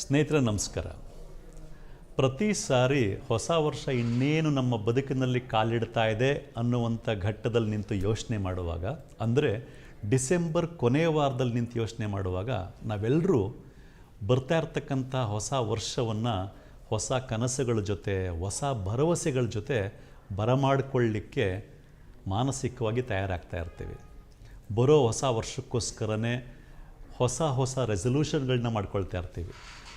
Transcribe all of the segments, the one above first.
ಸ್ನೇಹಿತರೆ, ನಮಸ್ಕಾರ. ಪ್ರತಿ ಸಾರಿ ಹೊಸ ವರ್ಷ ಇನ್ನೇನು ನಮ್ಮ ಬದುಕಿನಲ್ಲಿ ಕಾಲಿಡ್ತಾ ಇದೆ ಅನ್ನುವಂಥ ಘಟ್ಟದಲ್ಲಿ ನಿಂತು ಯೋಚನೆ ಮಾಡುವಾಗ, ಅಂದರೆ ಡಿಸೆಂಬರ್ ಕೊನೆಯ ವಾರದಲ್ಲಿ ನಿಂತು ಯೋಚನೆ ಮಾಡುವಾಗ ನಾವೆಲ್ಲರೂ ಬರ್ತಾ ಇರ್ತಕ್ಕಂಥ ಹೊಸ ವರ್ಷವನ್ನು, ಹೊಸ ಕನಸುಗಳ ಜೊತೆ, ಹೊಸ ಭರವಸೆಗಳ ಜೊತೆ ಬರಮಾಡಿಕೊಳ್ಳಿಕ್ಕೆ ಮಾನಸಿಕವಾಗಿ ತಯಾರಾಗ್ತಾ ಇರ್ತೀವಿ. ಬರೋ ಹೊಸ ವರ್ಷಕ್ಕೋಸ್ಕರನೇ ಹೊಸ ಹೊಸ ರೆಸೊಲ್ಯೂಷನ್ಗಳನ್ನ ಮಾಡ್ಕೊಳ್ತಾ ಇರ್ತೀವಿ.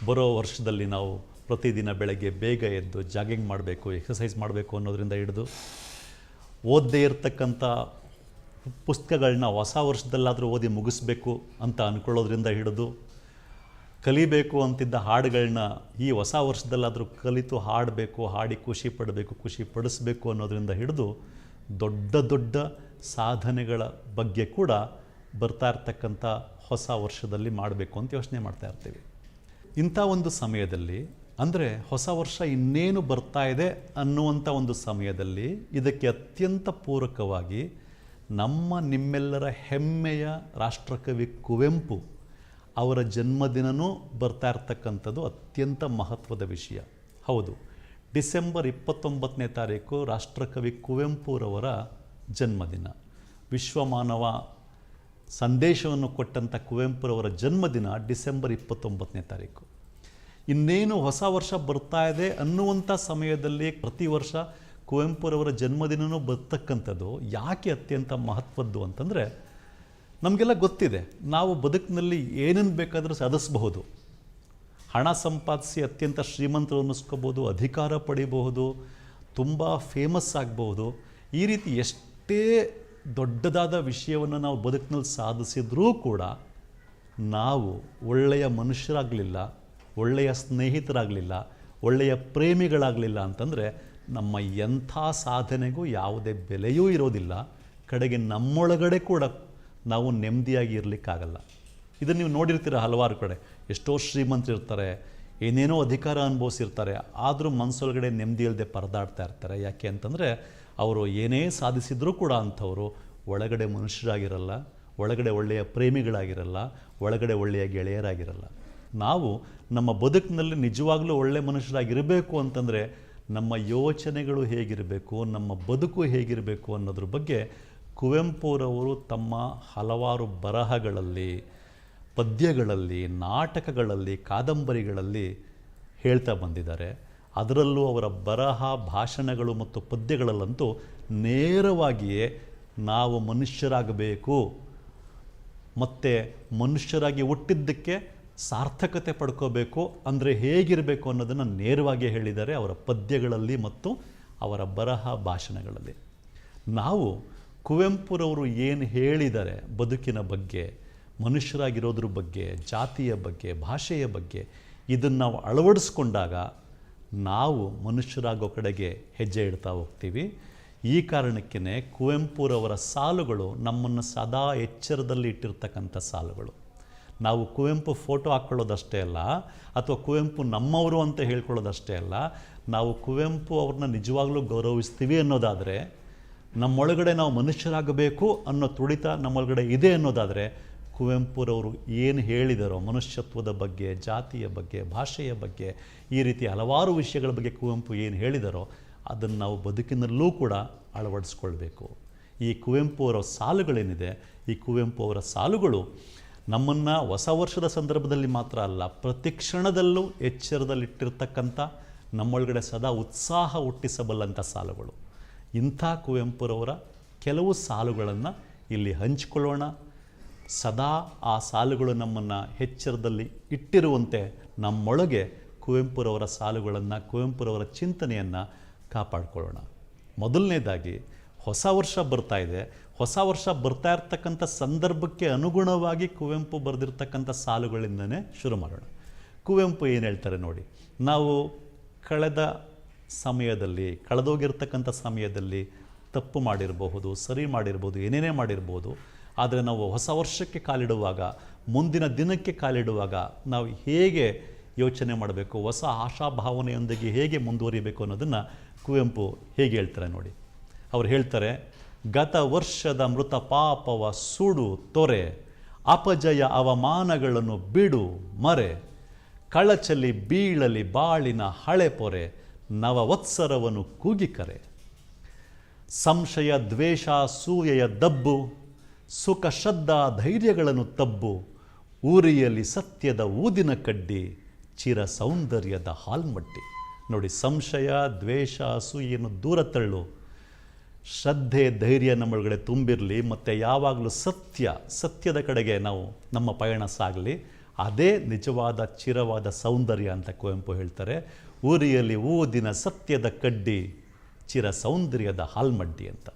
ಬರೋ ವರ್ಷದಲ್ಲಿ ನಾವು ಪ್ರತಿದಿನ ಬೆಳಗ್ಗೆ ಬೇಗ ಎದ್ದು ಜಾಗಿಂಗ್ ಮಾಡಬೇಕು ಎಕ್ಸಸೈಸ್ ಮಾಡಬೇಕು ಅನ್ನೋದರಿಂದ ಹಿಡಿದು ಓದದೇ ಇರತಕ್ಕಂಥ ಪುಸ್ತಕಗಳನ್ನ ಹೊಸ ವರ್ಷದಲ್ಲಾದರೂ ಓದಿ ಮುಗಿಸ್ಬೇಕು ಅಂತ ಅಂದ್ಕೊಳ್ಳೋದ್ರಿಂದ ಹಿಡಿದು ಕಲಿಬೇಕು ಅಂತಿದ್ದ ಹಾಡುಗಳನ್ನ ಈ ಹೊಸ ವರ್ಷದಲ್ಲಾದರೂ ಕಲಿತು ಹಾಡಬೇಕು, ಹಾಡಿ ಖುಷಿ ಪಡಬೇಕು, ಖುಷಿ ಪಡಿಸ್ಬೇಕು ಅನ್ನೋದರಿಂದ ಹಿಡಿದು ದೊಡ್ಡ ದೊಡ್ಡ ಸಾಧನೆಗಳ ಬಗ್ಗೆ ಕೂಡ ಬರ್ತಾ ಇರ್ತಕ್ಕಂಥ ಹೊಸ ವರ್ಷದಲ್ಲಿ ಮಾಡಬೇಕು ಅಂತ ಯೋಚನೆ ಮಾಡ್ತಾ ಇರ್ತೀವಿ. ಇಂಥ ಒಂದು ಸಮಯದಲ್ಲಿ, ಅಂದರೆ ಹೊಸ ವರ್ಷ ಇನ್ನೇನು ಬರ್ತಾ ಇದೆ ಅನ್ನುವಂಥ ಒಂದು ಸಮಯದಲ್ಲಿ ಇದಕ್ಕೆ ಅತ್ಯಂತ ಪೂರಕವಾಗಿ ನಮ್ಮ ನಿಮ್ಮೆಲ್ಲರ ಹೆಮ್ಮೆಯ ರಾಷ್ಟ್ರಕವಿ ಕುವೆಂಪು ಅವರ ಜನ್ಮದಿನನೂ ಬರ್ತಾ ಇರ್ತಕ್ಕಂಥದ್ದು ಅತ್ಯಂತ ಮಹತ್ವದ ವಿಷಯ. ಹೌದು, ಡಿಸೆಂಬರ್ ಇಪ್ಪತ್ತೊಂಬತ್ತನೇ ತಾರೀಕು ರಾಷ್ಟ್ರಕವಿ ಕುವೆಂಪುರವರ ಜನ್ಮದಿನ. ವಿಶ್ವಮಾನವ ಸಂದೇಶವನ್ನು ಕೊಟ್ಟಂಥ ಕುವೆಂಪುರವರ ಜನ್ಮದಿನ ಡಿಸೆಂಬರ್ ಇಪ್ಪತ್ತೊಂಬತ್ತನೇ ತಾರೀಕು. ಇನ್ನೇನು ಹೊಸ ವರ್ಷ ಬರ್ತಾ ಇದೆ ಅನ್ನುವಂಥ ಸಮಯದಲ್ಲಿ ಪ್ರತಿ ವರ್ಷ ಕುವೆಂಪುರವರ ಜನ್ಮದಿನವೂ ಬರ್ತಕ್ಕಂಥದ್ದು ಯಾಕೆ ಅತ್ಯಂತ ಮಹತ್ವದ್ದು ಅಂತಂದರೆ ನಮಗೆಲ್ಲ ಗೊತ್ತಿದೆ. ನಾವು ಬದುಕಿನಲ್ಲಿ ಏನನ್ನು ಬೇಕಾದರೂ ಸಾಧಿಸಬಹುದು. ಹಣ ಸಂಪಾದಿಸಿ ಅತ್ಯಂತ ಶ್ರೀಮಂತರು ಅನ್ನಿಸ್ಕೋಬೋದು ಅಧಿಕಾರ ಪಡಿಬಹುದು, ತುಂಬ ಫೇಮಸ್ ಆಗಬಹುದು. ಈ ರೀತಿ ಎಷ್ಟೇ ದೊಡ್ಡದಾದ ವಿಷಯವನ್ನು ನಾವು ಬದುಕಿನಲ್ಲಿ ಸಾಧಿಸಿದರೂ ಕೂಡ ನಾವು ಒಳ್ಳೆಯ ಮನುಷ್ಯರಾಗಲಿಲ್ಲ, ಒಳ್ಳೆಯ ಸ್ನೇಹಿತರಾಗಲಿಲ್ಲ, ಒಳ್ಳೆಯ ಪ್ರೇಮಿಗಳಾಗಲಿಲ್ಲ ಅಂತಂದರೆ ನಮ್ಮ ಎಂಥ ಸಾಧನೆಗೂ ಯಾವುದೇ ಬೆಲೆಯೂ ಇರೋದಿಲ್ಲ. ಕಡೆಗೆ ನಮ್ಮೊಳಗಡೆ ಕೂಡ ನಾವು ನೆಮ್ಮದಿಯಾಗಿ ಇರಲಿಕ್ಕಾಗಲ್ಲ. ಇದನ್ನು ನೀವು ನೋಡಿರ್ತೀರ ಹಲವಾರು ಕಡೆ. ಎಷ್ಟೋ ಶ್ರೀಮಂತರಿರ್ತಾರೆ, ಏನೇನೋ ಅಧಿಕಾರ ಅನುಭವಿಸಿರ್ತಾರೆ, ಆದರೂ ಮನಸ್ಸೊಳಗಡೆ ನೆಮ್ಮದಿ ಇಲ್ಲದೆ ಪರದಾಡ್ತಾ ಇರ್ತಾರೆ. ಯಾಕೆ ಅಂತಂದರೆ, ಅವರು ಏನೇ ಸಾಧಿಸಿದರೂ ಕೂಡ ಅಂಥವರು ಒಳಗಡೆ ಮನುಷ್ಯರಾಗಿರಲ್ಲ, ಒಳಗಡೆ ಒಳ್ಳೆಯ ಪ್ರೇಮಿಗಳಾಗಿರಲ್ಲ, ಒಳಗಡೆ ಒಳ್ಳೆಯ ಗೆಳೆಯರಾಗಿರಲ್ಲ. ನಾವು ನಮ್ಮ ಬದುಕಿನಲ್ಲಿ ನಿಜವಾಗ್ಲೂ ಒಳ್ಳೆಯ ಮನುಷ್ಯರಾಗಿರಬೇಕು ಅಂತಂದರೆ ನಮ್ಮ ಯೋಚನೆಗಳು ಹೇಗಿರಬೇಕು, ನಮ್ಮ ಬದುಕು ಹೇಗಿರಬೇಕು ಅನ್ನೋದ್ರ ಬಗ್ಗೆ ಕುವೆಂಪುರವರು ತಮ್ಮ ಹಲವಾರು ಬರಹಗಳಲ್ಲಿ, ಪದ್ಯಗಳಲ್ಲಿ, ನಾಟಕಗಳಲ್ಲಿ, ಕಾದಂಬರಿಗಳಲ್ಲಿ ಹೇಳ್ತಾ ಬಂದಿದ್ದಾರೆ. ಅದರಲ್ಲೂ ಅವರ ಬರಹ, ಭಾಷಣಗಳು ಮತ್ತು ಪದ್ಯಗಳಲ್ಲಂತೂ ನೇರವಾಗಿಯೇ ನಾವು ಮನುಷ್ಯರಾಗಬೇಕು. ಮತ್ತು ಮನುಷ್ಯರಾಗಿ ಹುಟ್ಟಿದ್ದಕ್ಕೆ ಸಾರ್ಥಕತೆ ಪಡ್ಕೋಬೇಕು, ಅಂದರೆ ಹೇಗಿರಬೇಕು ಅನ್ನೋದನ್ನು ನೇರವಾಗಿ ಹೇಳಿದ್ದಾರೆ ಅವರ ಪದ್ಯಗಳಲ್ಲಿ ಮತ್ತು ಅವರ ಬರಹ ಭಾಷಣಗಳಲ್ಲಿ. ನಾವು ಕುವೆಂಪುರವರು ಏನು ಹೇಳಿದ್ದಾರೆ ಬದುಕಿನ ಬಗ್ಗೆ, ಮನುಷ್ಯರಾಗಿರೋದ್ರ ಬಗ್ಗೆ, ಜಾತಿಯ ಬಗ್ಗೆ, ಭಾಷೆಯ ಬಗ್ಗೆ, ಇದನ್ನು ನಾವು ಅಳವಡಿಸ್ಕೊಂಡಾಗ ನಾವು ಮನುಷ್ಯರಾಗೋ ಕಡೆಗೆ ಹೆಜ್ಜೆ ಇಡ್ತಾ ಹೋಗ್ತೀವಿ. ಈ ಕಾರಣಕ್ಕೇ ಕುವೆಂಪುರವರ ಸಾಲುಗಳು ನಮ್ಮನ್ನು ಸದಾ ಎಚ್ಚರದಲ್ಲಿ ಇಟ್ಟಿರ್ತಕ್ಕಂಥ ಸಾಲುಗಳು. ನಾವು ಕುವೆಂಪು ಫೋಟೋ ಹಾಕ್ಕೊಳ್ಳೋದಷ್ಟೇ ಅಲ್ಲ, ಅಥವಾ ಕುವೆಂಪು ನಮ್ಮವರು ಅಂತ ಹೇಳ್ಕೊಳ್ಳೋದಷ್ಟೇ ಅಲ್ಲ, ನಾವು ಕುವೆಂಪು ಅವ್ರನ್ನ ನಿಜವಾಗ್ಲೂ ಗೌರವಿಸ್ತೀವಿ ಅನ್ನೋದಾದರೆ, ನಮ್ಮೊಳಗಡೆ ನಾವು ಮನುಷ್ಯರಾಗಬೇಕು ಅನ್ನೋ ತುಡಿತ ನಮ್ಮೊಳಗಡೆ ಇದೆ ಅನ್ನೋದಾದರೆ, ಕುವೆಂಪುರವರು ಏನು ಹೇಳಿದರೋ ಮನುಷ್ಯತ್ವದ ಬಗ್ಗೆ, ಜಾತಿಯ ಬಗ್ಗೆ, ಭಾಷೆಯ ಬಗ್ಗೆ, ಈ ರೀತಿ ಹಲವಾರು ವಿಷಯಗಳ ಬಗ್ಗೆ ಕುವೆಂಪು ಏನು ಹೇಳಿದಾರೋ ಅದನ್ನು ನಾವು ಬದುಕಿನಲ್ಲೂ ಕೂಡ ಅಳವಡಿಸ್ಕೊಳ್ಬೇಕು. ಈ ಕುವೆಂಪು ಅವರ ಸಾಲುಗಳೇನಿದೆ, ಈ ಕುವೆಂಪು ಅವರ ಸಾಲುಗಳು ನಮ್ಮನ್ನು ಹೊಸ ವರ್ಷದ ಸಂದರ್ಭದಲ್ಲಿ ಮಾತ್ರ ಅಲ್ಲ, ಪ್ರತಿ ಕ್ಷಣದಲ್ಲೂ ಎಚ್ಚರದಲ್ಲಿಟ್ಟಿರ್ತಕ್ಕಂಥ, ನಮ್ಮೊಳಗಡೆ ಸದಾ ಉತ್ಸಾಹ ಹುಟ್ಟಿಸಬಲ್ಲಂಥ ಸಾಲುಗಳು. ಇಂಥ ಕುವೆಂಪುರವರ ಕೆಲವು ಸಾಲುಗಳನ್ನು ಇಲ್ಲಿ ಹಂಚಿಕೊಳ್ಳೋಣ. ಸದಾ ಆ ಸಾಲುಗಳು ನಮ್ಮನ್ನು ಎಚ್ಚರದಲ್ಲಿ ಇಟ್ಟಿರುವಂತೆ ನಮ್ಮೊಳಗೆ ಕುವೆಂಪುರವರ ಸಾಲುಗಳನ್ನು, ಕುವೆಂಪುರವರ ಚಿಂತನೆಯನ್ನು ಕಾಪಾಡಿಕೊಳ್ಳೋಣ. ಮೊದಲನೇದಾಗಿ ಹೊಸ ವರ್ಷ ಬರ್ತಾ ಇದೆ. ಹೊಸ ವರ್ಷ ಬರ್ತಾ ಇರ್ತಕ್ಕಂಥ ಸಂದರ್ಭಕ್ಕೆ ಅನುಗುಣವಾಗಿ ಕುವೆಂಪು ಬರೆದಿರ್ತಕ್ಕಂಥ ಸಾಲುಗಳಿಂದನೇ ಶುರು ಮಾಡೋಣ. ಕುವೆಂಪು ಏನು ಹೇಳ್ತಾರೆ ನೋಡಿ, ನಾವು ಕಳೆದ ಸಮಯದಲ್ಲಿ, ಕಳೆದೋಗಿರ್ತಕ್ಕಂಥ ಸಮಯದಲ್ಲಿ ತಪ್ಪು ಮಾಡಿರಬಹುದು, ಸರಿ ಮಾಡಿರ್ಬೋದು ಏನೇನೇ ಮಾಡಿರ್ಬೋದು, ಆದರೆ ನಾವು ಹೊಸ ವರ್ಷಕ್ಕೆ ಕಾಲಿಡುವಾಗ, ಮುಂದಿನ ದಿನಕ್ಕೆ ಕಾಲಿಡುವಾಗ ನಾವು ಹೇಗೆ ಯೋಚನೆ ಮಾಡಬೇಕು, ಹೊಸ ಆಶಾಭಾವನೆಯೊಂದಿಗೆ ಹೇಗೆ ಮುಂದುವರಿಬೇಕು ಅನ್ನೋದನ್ನು ಕುವೆಂಪು ಹೇಗೆ ಹೇಳ್ತಾರೆ ನೋಡಿ. ಅವ್ರು ಹೇಳ್ತಾರೆ, ಗತ ವರ್ಷದ ಮೃತ ಪಾಪವ ಸುಡು ತೊರೆ, ಅಪಜಯ ಅವಮಾನಗಳನ್ನು ಬಿಡು ಮರೆ, ಕಳಚಲಿ ಬೀಳಲಿ ಬಾಳಿನ ಹಳೆ ಪೊರೆ, ನವವತ್ಸರವನ್ನು ಕೂಗಿಕರೆ ಸಂಶಯ, ದ್ವೇಷ, ಸೂಯೆಯ ದಬ್ಬು, ಸುಖ, ಶ್ರದ್ಧಾ, ಧೈರ್ಯಗಳನ್ನು ತಬ್ಬು, ಊರಿಯಲ್ಲಿ ಸತ್ಯದ ಊದಿನ ಕಡ್ಡಿ ಚಿರ ಸೌಂದರ್ಯದ ಹಾಲ್ಮಟ್ಟಿ. ನೋಡಿ, ಸಂಶಯ, ದ್ವೇಷ, ಅಸೂಯೆಯನ್ನು ದೂರ ತಳ್ಳು. ಶ್ರದ್ಧೆ, ಧೈರ್ಯ ನಮ್ಮೊಳಗಡೆ ತುಂಬಿರಲಿ, ಮತ್ತು ಯಾವಾಗಲೂ ಸತ್ಯ, ಸತ್ಯದ ಕಡೆಗೆ ನಾವು ನಮ್ಮ ಪಯಣ ಸಾಗಲಿ. ಅದೇ ನಿಜವಾದ ಚಿರವಾದ ಸೌಂದರ್ಯ ಅಂತ ಕುವೆಂಪು ಹೇಳ್ತಾರೆ. ಊರಿಯಲ್ಲಿ ಊದಿನ ಸತ್ಯದ ಕಡ್ಡಿ, ಚಿರ ಸೌಂದರ್ಯದ ಹಾಲ್ಮಡ್ಡಿ ಅಂತ.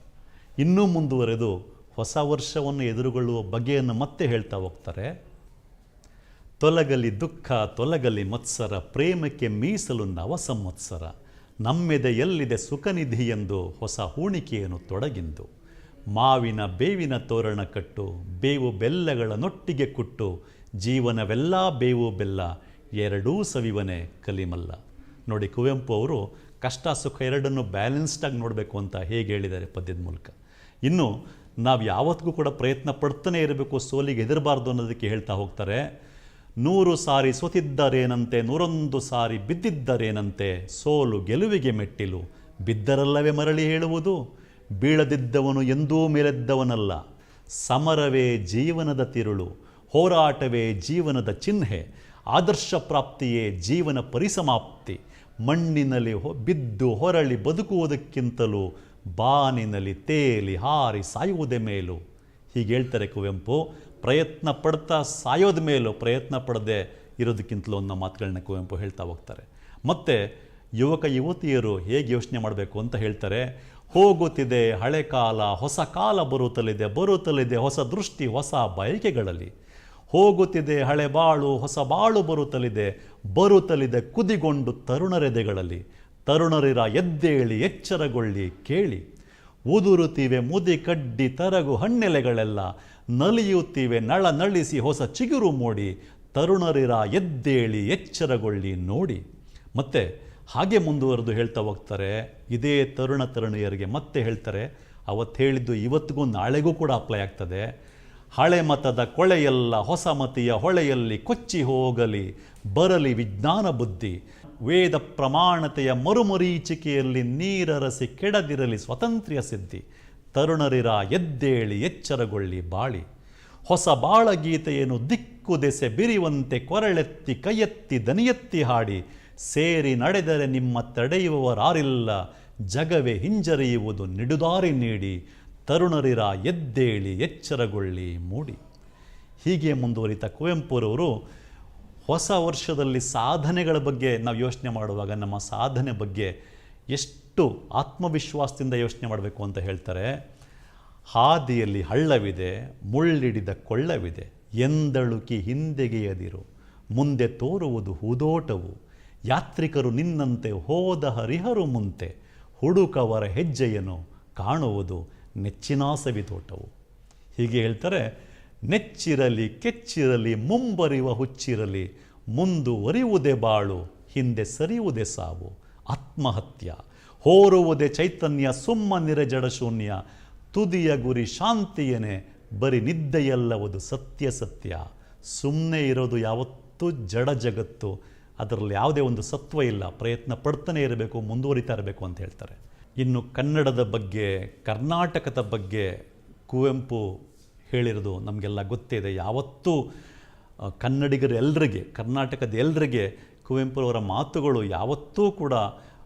ಇನ್ನೂ ಮುಂದುವರೆದು ಹೊಸ ವರ್ಷವನ್ನು ಎದುರುಗೊಳ್ಳುವ ಬಗೆಯನ್ನು ಮತ್ತೆ ಹೇಳ್ತಾ ಹೋಗ್ತಾರೆ. ತೊಲಗಲಿ ದುಃಖ, ತೊಲಗಲಿ ಮತ್ಸರ, ಪ್ರೇಮಕ್ಕೆ ಮೀಸಲು ನವ ಸಂವತ್ಸರ ನಮ್ಮೆದೆ ಎಲ್ಲಿದೆ ಸುಖನಿಧಿ ಎಂದು ಹೊಸ ಹೂಣಿಕೆಯನ್ನು ತೊಡಗಿಂದು. ಮಾವಿನ ಬೇವಿನ ತೋರಣ ಕಟ್ಟು, ಬೇವು ಬೆಲ್ಲಗಳ ನೊಟ್ಟಿಗೆ ಕುಟ್ಟು, ಜೀವನವೆಲ್ಲ ಬೇವು ಬೆಲ್ಲ, ಎರಡೂ ಸವಿವನೆ ಕಲಿಮಲ್ಲ. ನೋಡಿ ಕುವೆಂಪು ಅವರು ಕಷ್ಟ ಸುಖ ಎರಡನ್ನು ಬ್ಯಾಲೆನ್ಸ್ಡಾಗಿ ನೋಡಬೇಕು ಅಂತ ಹೇಗೆ ಹೇಳಿದ್ದಾರೆ ಪದ್ಯದ ಮೂಲಕ. ಇನ್ನು ನಾವು ಯಾವತ್ತಿಗೂ ಕೂಡ ಪ್ರಯತ್ನ ಪಡ್ತಾನೆ ಇರಬೇಕು, ಸೋಲಿಗೆ ಹೆದರಬಾರ್ದು ಅನ್ನೋದಕ್ಕೆ ಹೇಳ್ತಾ ಹೋಗ್ತಾರೆ. ನೂರು ಸಾರಿ ಸೋತಿದ್ದರೇನಂತೆ, ನೂರೊಂದು ಸಾರಿ ಬಿದ್ದಿದ್ದರೇನಂತೆ, ಸೋಲು ಗೆಲುವಿಗೆ ಮೆಟ್ಟಿಲು. ಬಿದ್ದರಲ್ಲವೇ ಮರಳಿ ಹೇಳುವುದು? ಬೀಳದಿದ್ದವನು ಎಂದೂ ಮೇಲೆದ್ದವನಲ್ಲ. ಸಮರವೇ ಜೀವನದ ತಿರುಳು, ಹೋರಾಟವೇ ಜೀವನದ ಚಿಹ್ನೆ, ಆದರ್ಶ ಪ್ರಾಪ್ತಿಯೇ ಜೀವನ ಪರಿಸಮಾಪ್ತಿ. ಮಣ್ಣಿನಲ್ಲಿ ಬಿದ್ದು ಹೊರಳಿ ಬದುಕುವುದಕ್ಕಿಂತಲೂ ಬಾನಿನಲ್ಲಿ ತೇಲಿ ಹಾರಿ ಸಾಯುವುದೇ ಮೇಲು. ಹೀಗೆ ಹೇಳ್ತಾರೆ ಕುವೆಂಪು. ಪ್ರಯತ್ನ ಪಡ್ತಾ ಸಾಯೋದ ಮೇಲೂ ಪ್ರಯತ್ನ ಪಡದೆ ಇರೋದಕ್ಕಿಂತಲೂ ಅನ್ನೋ ಮಾತುಗಳನ್ನ ಕುವೆಂಪು ಹೇಳ್ತಾ ಹೋಗ್ತಾರೆ. ಮತ್ತು ಯುವಕ ಯುವತಿಯರು ಹೇಗೆ ಯೋಚನೆ ಮಾಡಬೇಕು ಅಂತ ಹೇಳ್ತಾರೆ, ಹೋಗುತ್ತಿದೆ ಹಳೆ ಕಾಲ, ಹೊಸ ಕಾಲ ಬರುತ್ತಲಿದೆ ಬರುತ್ತಲಿದೆ ಹೊಸ ದೃಷ್ಟಿ, ಹೊಸ ಬಯಕೆಗಳಲ್ಲಿ. ಹೋಗುತ್ತಿದೆ ಹಳೆ ಬಾಳು, ಹೊಸ ಬಾಳು ಬರುತ್ತಲಿದೆ ಬರುತ್ತಲಿದೆ ಕುದಿಗೊಂಡು ತರುಣರೆದೆಗಳಲ್ಲಿ ತರುಣರಿರ ಎದ್ದೇಳಿ, ಎಚ್ಚರಗೊಳ್ಳಿ, ಕೇಳಿ. ಉದುರುತ್ತಿವೆ ಮುದಿ ಕಡ್ಡಿ, ತರಗು ಹಣ್ಣೆಲೆಗಳೆಲ್ಲ. ನಲಿಯುತ್ತಿವೆ, ನಳ ನಳಿಸಿ ಹೊಸ ಚಿಗುರು ಮೂಡಿ, ತರುಣರಿರ ಎದ್ದೇಳಿ ಎಚ್ಚರಗೊಳ್ಳಿ ನೋಡಿ. ಮತ್ತೆ ಹಾಗೆ ಮುಂದುವರೆದು ಹೇಳ್ತಾ ಹೋಗ್ತಾರೆ, ಇದೇ ತರುಣ ತರುಣಿಯರಿಗೆ ಮತ್ತೆ ಹೇಳ್ತಾರೆ, ಅವತ್ತು ಹೇಳಿದ್ದು ಇವತ್ತಿಗೂ ನಾಳೆಗೂ ಕೂಡ ಅಪ್ಲೈ ಆಗ್ತದೆ. ಹಳೆ ಮತದ ಕೊಳೆಯೆಲ್ಲ ಹೊಸ ಮತಿಯ ಹೊಳೆಯಲ್ಲಿ ಕೊಚ್ಚಿ ಹೋಗಲಿ, ಬರಲಿ ವಿಜ್ಞಾನ ಬುದ್ಧಿ. ವೇದ ಪ್ರಮಾಣತೆಯ ಮರುಮರೀಚಿಕೆಯಲ್ಲಿ ನೀರರಸಿ ಕೆಡದಿರಲಿ ಸ್ವತಂತ್ರ್ಯ ಸಿದ್ಧಿ. ತರುಣರಿರ ಎದ್ದೇಳಿ ಎಚ್ಚರಗೊಳ್ಳಿ ಬಾಳಿ. ಹೊಸ ಬಾಳ ಗೀತೆಯನ್ನು ದಿಕ್ಕು ದೆಸೆ ಬಿರಿವಂತೆ ಕೊರಳೆತ್ತಿ ಕೈಯೆತ್ತಿ ದನಿಯೆತ್ತಿ ಹಾಡಿ. ಸೇರಿ ನಡೆದರೆ ನಿಮ್ಮ ತಡೆಯುವವರಾರಿಲ್ಲ ಜಗವೇ ಹಿಂಜರಿಯುವುದು ನಿಡುದಾರಿ ನೀಡಿ. ತರುಣರಿರ ಎದ್ದೇಳಿ ಎಚ್ಚರಗೊಳ್ಳಿ ಮೂಡಿ. ಹೀಗೆ ಮುಂದುವರಿತ ಕುವೆಂಪುರವರು ಹೊಸ ವರ್ಷದಲ್ಲಿ ಸಾಧನೆಗಳ ಬಗ್ಗೆ ನಾವು ಯೋಚನೆ ಮಾಡುವಾಗ ನಮ್ಮ ಸಾಧನೆ ಬಗ್ಗೆ ಎಷ್ಟು ಆತ್ಮವಿಶ್ವಾಸದಿಂದ ಯೋಚನೆ ಮಾಡಬೇಕು ಅಂತ ಹೇಳ್ತಾರೆ, ಹಾದಿಯಲ್ಲಿ ಹಳ್ಳವಿದೆ, ಮುಳ್ಳಿಡಿದ ಕೊಳ್ಳವಿದೆ, ಎಂದಳುಕಿ ಹಿಂದೆಗೆಯದಿರು, ಮುಂದೆ ತೋರುವುದು ಹೂದೋಟವು, ಯಾತ್ರಿಕರು ನಿನ್ನಂತೆ ಹೋದ ಹರಿಹರು ಮುಂತೆ, ಹುಡುಕವರ ಹೆಜ್ಜೆಯನ್ನು ಕಾಣುವುದು ನೆಚ್ಚಿನಾಸವಿ ತೋಟವು. ಹೀಗೆ ಹೇಳ್ತಾರೆ, ನೆಚ್ಚಿರಲಿ ಕೆಚ್ಚಿರಲಿ ಮುಂಬರಿವ ಹುಚ್ಚಿರಲಿ ಮುಂದುವರಿಯುವುದೇ ಬಾಳು, ಹಿಂದೆ ಸರಿಯುವುದೇ ಸಾವು, ಆತ್ಮಹತ್ಯ. ಹೋರುವುದೇ ಚೈತನ್ಯ ಸುಮ್ಮನಿರೆ ಜಡಶೂನ್ಯ ತುದಿಯ ಗುರಿ ಶಾಂತಿಯೇನೆ, ಬರೀ ನಿದ್ದೆಯಲ್ಲವದು ಸತ್ಯ ಸತ್ಯ. ಸುಮ್ಮನೆ ಇರೋದು ಯಾವತ್ತೂ ಜಡ ಜಗತ್ತು. ಅದರಲ್ಲಿ ಯಾವುದೇ ಒಂದು ಸತ್ವ ಇಲ್ಲ. ಪ್ರಯತ್ನ ಪಡ್ತಾನೆ ಇರಬೇಕು, ಮುಂದುವರಿತಾ ಇರಬೇಕು ಅಂತ ಹೇಳ್ತಾರೆ. ಇನ್ನು ಕನ್ನಡದ ಬಗ್ಗೆ, ಕರ್ನಾಟಕದ ಬಗ್ಗೆ ಕುವೆಂಪು ಹೇಳಿರೋದು ನಮಗೆಲ್ಲ ಗೊತ್ತೇ ಇದೆ. ಯಾವತ್ತೂ ಕನ್ನಡಿಗರೆಲ್ಲರಿಗೆ ಕರ್ನಾಟಕದ ಎಲ್ಲರಿಗೆ ಕುವೆಂಪುರವರ ಮಾತುಗಳು ಯಾವತ್ತೂ ಕೂಡ